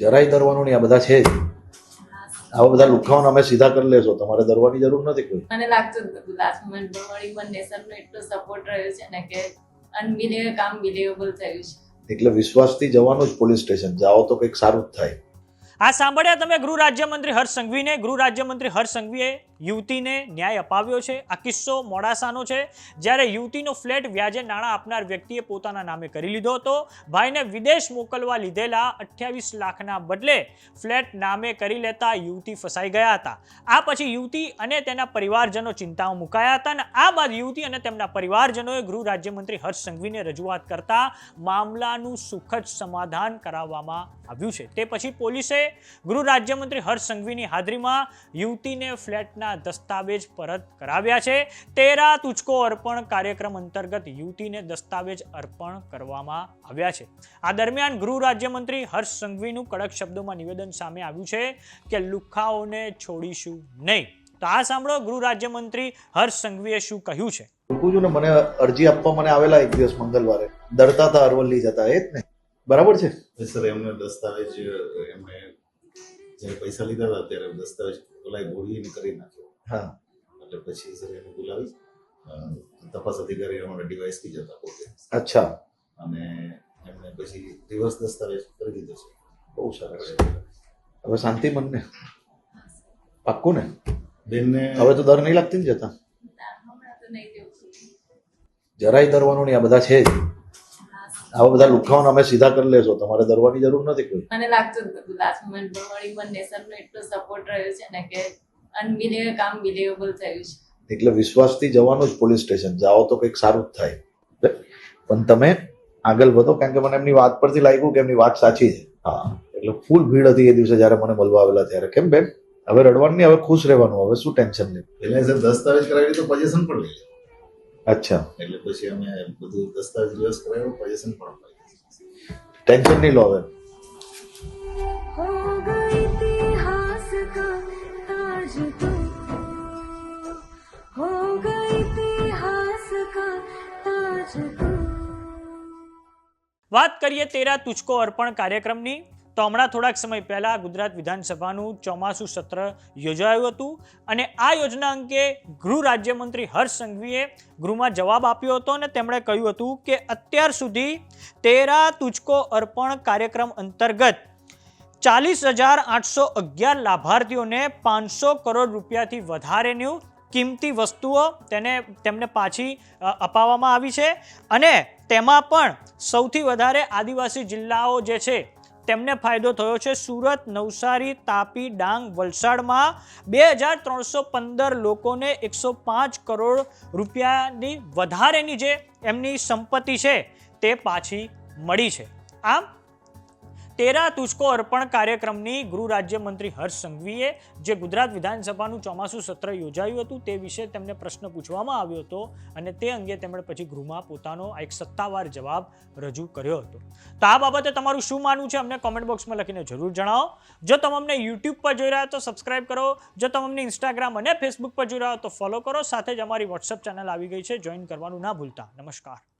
જરાય દરવાનું નહીં આ બધા છે જ. આવા બધા લુખાઓને અમે સીધા કરી લેશો. તમારે દરવાની જરૂર નથી કોઈ. મને લાગતું હતું લાસ્ટ મોમેન્ટમાં વળી પણ નેશનનો એટલો સપોર્ટ રહ્યો છે ને કે અનબિલીવ કામ બિલીવેબલ થયું છે. એટલે વિશ્વાસથી જવાનું જ પોલીસ સ્ટેશન જાઓ તો કંઈક સારું જ થાય. આ સાંભળ્યા તમે ગૃહ રાજ્યમંત્રી હર્ષ સંઘવીને? ગૃહ રાજ્યમંત્રી હર્ષ સંઘવીએ યુવતીને ન્યાય અપાવ્યો છે. આ કિસ્સો મોડાસાનો છે. જ્યારે યુવતીનો ફ્લેટ વ્યાજે નાણાં આપનાર વ્યક્તિએ પોતાના નામે કરી લીધો હતો. ભાઈને વિદેશ મોકલવા લીધેલા અઠ્યાવીસ લાખના બદલે ફ્લેટ નામે કરી લેતા યુવતી ફસાઈ ગયા હતા. આ પછી યુવતી અને તેના પરિવારજનો ચિંતામાં મુકાયા હતા અને આ બાદ યુવતી અને તેમના પરિવારજનોએ ગૃહ રાજ્યમંત્રી હર્ષ સંઘવીને રજૂઆત કરતા મામલાનું સુખદ સમાધાન કરાવવામાં આવ્યું છે. તે પછી પોલીસે ગૃહ રાજ્યમંત્રી હર્ષ સંઘવીની હાજરીમાં યુવતીને ફ્લેટના દસ્તાવેજ પરત કરાવ્યા છે. તેરા તુચકો અર્પણ કાર્યક્રમ અંતર્ગત યુવતીને દસ્તાવેજ અર્પણ કરવામાં આવ્યા છે. આ દરમિયાન ગૃહ રાજ્યમંત્રી હર્ષ સંઘવીનું કડક શબ્દોમાં નિવેદન સામે આવ્યું છે કે લુખાઓને છોડીશું નહીં. તો આ સાંભળો ગૃહ રાજ્યમંત્રી હર્ષ સંઘવીએ શું કહ્યું છે. ને મને અરજી આપવા મને આવેલા એક દિવસ મંગળવારે. ડરતા હતા અરવલ્લી જતા એ જ ને? બરાબર છે? સર એમને દસ્તાવેજ એમણે જ્યારે પૈસા લીધા હતા ત્યારે દસ્તાવેજ ઓલા ગોળીને કરી નાખ્યો હા. એટલે પછી સર એને બોલાવી તપાસ અધિકારી અમારા ડિવાઇસથી જતા પોતે. અચ્છા. અને એમણે પછી રિવર્સ દસ્તાવેજ કરી દીધો છે. બહુ સરસ હવે શાંતિ મનને? પાક્કું ને? બેનને હવે તો ડર નહીં લાગતી ને જતા? જરાય ડરવાનું નહીં આ બધા છે જ. આવા બધા લુખાઓને અમે સીધા કરી લેશો. તમારે ડરવાની જરૂર નથી કોઈ. મને લાગતું લાસ્ટ મોમેન્ટમાં વળી મને નેશનનો એટલો સપોર્ટ રહ્યો છે ને કે અનબિલીવેબલ કામ બિલીવેબલ થયું છે. એટલે વિશ્વાસથી જવાનું જ પોલીસ સ્ટેશન જાઓ તો કંઈક સારું જ થાય. પણ તમે આગળ વધો કારણ કે મને એમની વાત પરથી લાગ્યું કે એમની વાત સાચી છે. હા. એટલે ફૂલ ભીડ હતી એ દિવસે જ્યારે મને મળવા આવેલા ત્યારે. કેમ બેન? હવે રડવાનું નહીં હવે ખુશ રહેવાનું. હવે શું ટેન્શન નહીં એટલે દસ્તાવેજ કરાવી તો પોઝિશન પણ લઈ. અચ્છા. એટલે પછી અમે બધું દસ્તાવેજ કરાયો પોઝિશન પણ ટેન્શન નહીં લો હવે. વાત કરીએ તેરા તુચકો અર્પણ કાર્યક્રમની. તો હમણાં થોડાક સમય પહેલાં ગુજરાત વિધાનસભાનું ચોમાસું સત્ર યોજાયું હતું અને આ યોજના અંગે ગૃહ રાજ્યમંત્રી હર્ષ સંઘવીએ ગૃહમાં જવાબ આપ્યો હતો અને તેમણે કહ્યું હતું કે અત્યાર સુધી તેરા તુચકો અર્પણ કાર્યક્રમ અંતર્ગત ચાલીસ હજાર આઠસો અગિયાર લાભાર્થીઓને પાંચસો કરોડ રૂપિયાથી વધારેની કિંમતી વસ્તુઓ તેને તેમને પાછી અપાવવામાં આવી છે. અને તેમાં પણ સૌથી વધારે આદિવાસી જિલ્લાઓ જે છે તેમને ફાયદો થયો છે. સુરત, નવસારી, તાપી, ડાંગ, વલસાડમાં બે હજાર ત્રણસો પંદર લોકોને એકસો પાંચ કરોડ રૂપિયાની વધારેની જે એમની સંપત્તિ છે તે પાછી મળી છે. આમ તેરા તુચકો અર્પણ કાર્યક્રમની ગૃહ રાજ્યમંત્રી હર્ષ સંઘવીએ, જે ગુજરાત વિધાનસભાનું ચોમાસું સત્ર યોજાયું હતું, તે વિશે તેમને પ્રશ્ન પૂછવામાં આવ્યો હતો અને તે અંગે તેમણે પછી ગૃહમાં પોતાનો એક સત્તાવાર જવાબ રજૂ કર્યો હતો. તો આ બાબતે તમારું શું માનવું છે, અમને કોમેન્ટ બોક્સમાં લખીને જરૂર જણાવો. જો તમે અમને યુટ્યુબ પર જોઈ રહ્યા તો સબસ્ક્રાઇબ કરો. જો તમે અમને ઇન્સ્ટાગ્રામ અને ફેસબુક પર જોઈ રહ્યા તો ફોલો કરો. સાથે જ અમારી વોટ્સઅપ ચેનલ આવી ગઈ છે જોઈન કરવાનું ના ભૂલતા. નમસ્કાર.